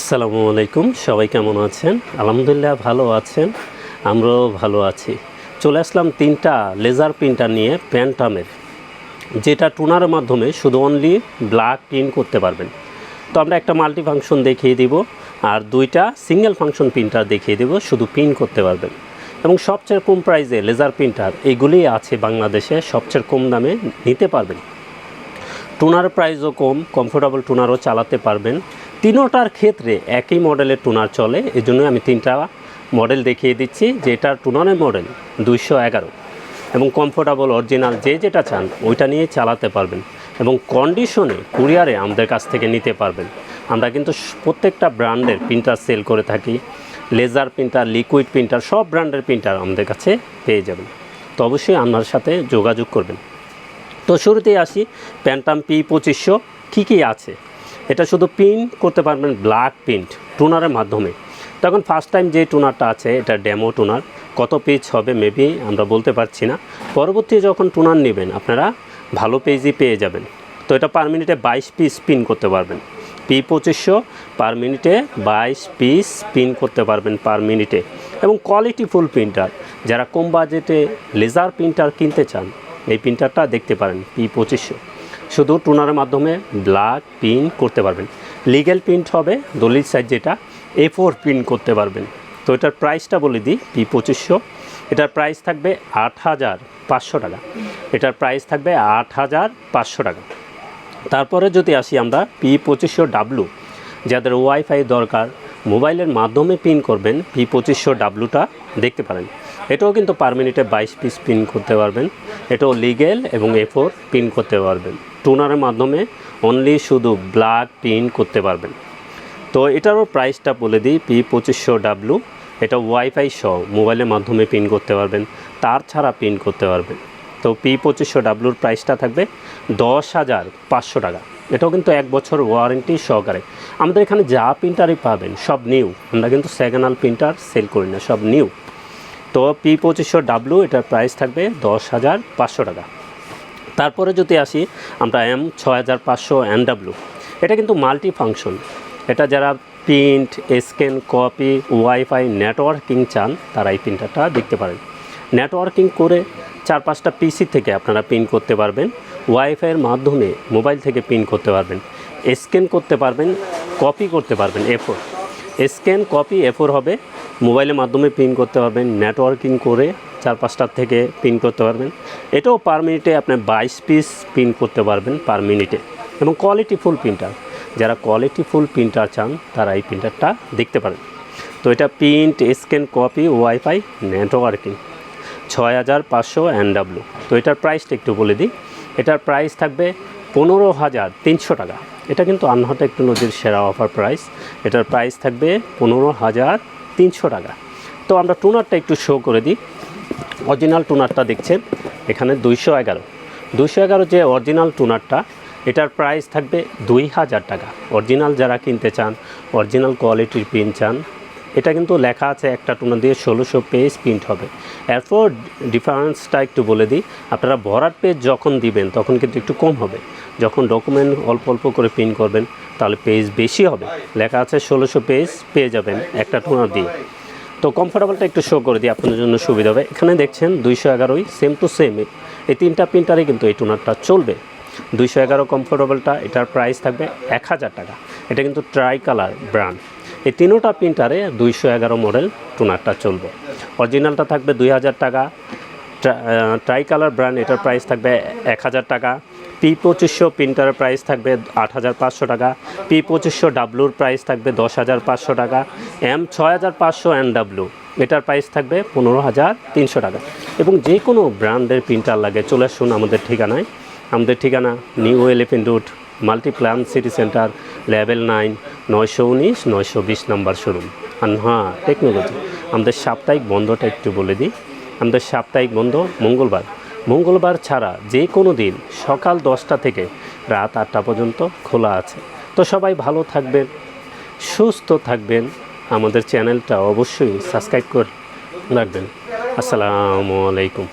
আসসালামু আলাইকুম, সবাই কেমন আছেন? আলহামদুলিল্লাহ ভালো আছেন, আমরাও ভালো আছি। চলে আসলাম তিনটা লেজার প্রিন্টার নিয়ে প্যান্টামের, যেটা টুনারের মাধ্যমে শুধু অনলি ব্ল্যাক প্রিন্ট করতে পারবেন। তো আমরা একটা মাল্টি ফাংশন দেখিয়ে দিব, আর দুইটা সিঙ্গেল ফাংশন প্রিন্টার দেখিয়ে দেব, শুধু প্রিন্ট করতে পারবেন। এবং সবচেয়ে কম প্রাইসে লেজার প্রিন্টার, এগুলি আছে বাংলাদেশে, সবচেয়ে কম দামে নিতে পারবেন। টুনার প্রাইসও কম কমফোর্টেবল টুনারও চালাতে পারবেন। তিনোটার ক্ষেত্রে একই মডেলের টুনার চলে। এই জন্য আমি তিনটা মডেল দেখিয়ে দিচ্ছি যে এটার টুনারের মডেল দুইশো এগারো। এবং কমফোর্টেবল অরিজিনাল যে যেটা চান, ওইটা নিয়ে চালাতে পারবেন। এবং কন্ডিশনে কুরিয়ারে আমাদের কাছ থেকে নিতে পারবেন। আমরা কিন্তু প্রত্যেকটা ব্র্যান্ডের প্রিন্টার সেল করে থাকি। লেজার প্রিন্টার লিকুইড প্রিন্টার সব ব্র্যান্ডের প্রিন্টার আমাদের কাছে পেয়ে যাবেন। তো অবশ্যই আপনার সাথে যোগাযোগ করবেন। তো শুরুতেই আসি প্যান্টাম পি পঁচিশশো, কী কী আছে? এটা শুধু প্রিন্ট করতে পারবেন ব্ল্যাক প্রিন্ট টুনারের মাধ্যমে। তখন ফার্স্ট টাইম যে টুনারটা আছে, এটা ডেমো টুনার কত পেজ হবে মেবি আমরা বলতে পারছি না। পরবর্তী যখন টুনার নেবেন, আপনারা ভালো পেজই পেয়ে যাবেন। তো এটা পার মিনিটে বাইশ পিস স্পিন করতে পারবেন। পি পঁচিশশো পার মিনিটে বাইশ পিস স্পিন করতে পারবেন পার মিনিটে এবং কোয়ালিটি ফুল প্রিন্টার যারা কম বাজেটে লেজার প্রিন্টার কিনতে চান, এই প্রিন্টারটা দেখতে পারেন পি পঁচিশশো। শুধু টুনারের মাধ্যমে ব্ল্যাক প্রিন্ট করতে পারবেন। লিগ্যাল প্রিন্ট হবে, দলিল সাইজ যেটা এ ফোর প্রিন্ট করতে পারবেন। তো এটার প্রাইসটা বলে দিই, পি পঁচিশশো। এটার প্রাইস থাকবে আট হাজার পাঁচশো টাকা। এটার প্রাইস থাকবে আট হাজার পাঁচশো টাকা। তারপরে যদি আসি আমরা, পি পঁচিশশো ডাব্লু যাদের ওয়াইফাই দরকার মোবাইলের মাধ্যমে পিন করবেন পি পঁচিশশো ডাব্লুটা দেখতে পারেন। এটাও কিন্তু পার মিনিটে বাইশ পিস পিন করতে পারবেন। এটাও লিগেল এবং এ ফোর পিন করতে পারবেন। টুনারের মাধ্যমে অনলি শুধু ব্ল্যাক পিন করতে পারবেন। তো এটারও প্রাইসটা বলে দিই পি পঁচিশশো ডাব্লু। এটা ওয়াইফাই সহ মোবাইলের মাধ্যমে পিন করতে পারবেন, তার ছাড়া পিন করতে পারবেন। তো পি পঁচিশশো ডাব্লুর প্রাইসটা থাকবে দশ হাজার পাঁচশো টাকা। এটাও কিন্তু এক বছর ওয়ারেন্টি সহকারে। আমাদের এখানে যা প্রিন্টারই পাবেন, সব নিউ আমরা কিন্তু সেকেন্ড প্রিন্টার সেল করি না, সব নিউ তো পি পঁচিশশো ডাব্লু এটার প্রাইস থাকবে দশ হাজার পাঁচশো টাকা। তারপরে যদি আসি, আমরা এম ছয় হাজার পাঁচশো এনডাব্লু এটা কিন্তু মাল্টি ফাংশন এটা যারা print scan copy WiFi networking চান, তারা এই প্রিন্টারটা দেখতে পারেন। নেটওয়ার্কিং করে চার পাঁচটা পিসি থেকে আপনারা প্রিন্ট করতে পারবেন ওয়াইফাইয়ের মাধ্যমে মোবাইল থেকে প্রিন্ট করতে পারবেন, স্ক্যান করতে পারবেন, কপি করতে পারবেন এফোর স্ক্যান, কপি এফোর হবে, মোবাইলের মাধ্যমে প্রিন্ট করতে পারবেন, নেটওয়ার্কিং করে চার পাঁচটার থেকে প্রিন্ট করতে পারবেন। এটাও পার মিনিটে আপনার বাইশ পিস প্রিন্ট করতে পারবেন পার মিনিটে। এবং কোয়ালিটি ফুল প্রিন্টার, যারা কোয়ালিটি ফুল প্রিন্টার চান, তারা এই প্রিন্টারটা দেখতে পারেন। তো এটা print, scan, copy, WiFi, networking. ছয় হাজার পাঁচশো এনডাব্লু তো এটার প্রাইসটা একটু বলে দিই। এটার প্রাইস থাকবে পনেরো হাজার তিনশো টাকা। এটা কিন্তু আনহা টেকনোলজির সেরা অফার প্রাইস এটার প্রাইস থাকবে পনেরো হাজার তিনশো টাকা। তো আমরা টুনারটা একটু শো করে দিই। অরিজিনাল টুনারটা দেখছেন? এখানে দুইশো এগারো। দুইশো এগারো যে অরিজিনাল টুনারটা এটার প্রাইস থাকবে দুই হাজার টাকা। অরিজিনাল যারা কিনতে চান অরিজিনাল কোয়ালিটির পিন চান এটা কিন্তু লেখা আছে একটা টুনা দিয়ে ষোলোশো পেজ প্রিন্ট হবে। এরপর ডিফারেন্সটা একটু বলে দিই। আপনারা ভরাট পেজ যখন দিবেন, তখন কিন্তু একটু কম হবে। যখন ডকুমেন্ট অল্প অল্প করে প্রিন্ট করবেন, তাহলে পেজ বেশি হবে। লেখা আছে ষোলোশো পেজ, পেয়ে যাবেন একটা টুনা দিয়ে। তো কমফোর্টেবলটা একটু শো করে দিই, আপনাদের জন্য সুবিধা হবে। এখানে দেখছেন দুইশো এগারোই সেম টু সেম এই তিনটা প্রিন্টারে কিন্তু এই টুনারটা চলবে। দুইশো এগারো কমফোর্টেবলটা এটার প্রাইস থাকবে এক হাজার টাকা। এটা কিন্তু ট্রাই কালার ব্র্যান্ড এই তিনোটা প্রিন্টারে দুইশো এগারো মডেল টুনারটা চলবে। অরিজিনালটা থাকবে দুই হাজার টাকা। ট্রাই কালার ব্র্যান্ড এটার প্রাইস থাকবে এক হাজার টাকা। পি পঁচিশশো প্রিন্টারের প্রাইস থাকবে আট হাজার পাঁচশো টাকা। পি পঁচিশশো ডাব্লুর প্রাইস থাকবে দশ হাজার পাঁচশো টাকা। এম ছয় হাজার পাঁচশো এন ডাব্লু এটার প্রাইস থাকবে পনেরো হাজার তিনশো টাকা। এবং যে কোনো ব্র্যান্ডের প্রিন্টার লাগে, চলে আসুন আমাদের ঠিকানায়। আমাদের ঠিকানা New Elephant Road Multiplan City Centre level nine নয়শো উনিশ, নয়শো বিশ নাম্বার শোরুম। আনহা টেকনোলজি আমাদের সাপ্তাহিক বন্ধটা একটু বলে দিই। আমাদের সাপ্তাহিক বন্ধ মঙ্গলবার। মঙ্গলবার ছাড়া যে কোনো দিন সকাল দশটা থেকে রাত আটটা পর্যন্ত খোলা আছে। তো সবাই ভালো থাকবেন, সুস্থ থাকবেন। আমাদের চ্যানেলটা অবশ্যই সাবস্ক্রাইব করে রাখবেন। আসসালামু আলাইকুম।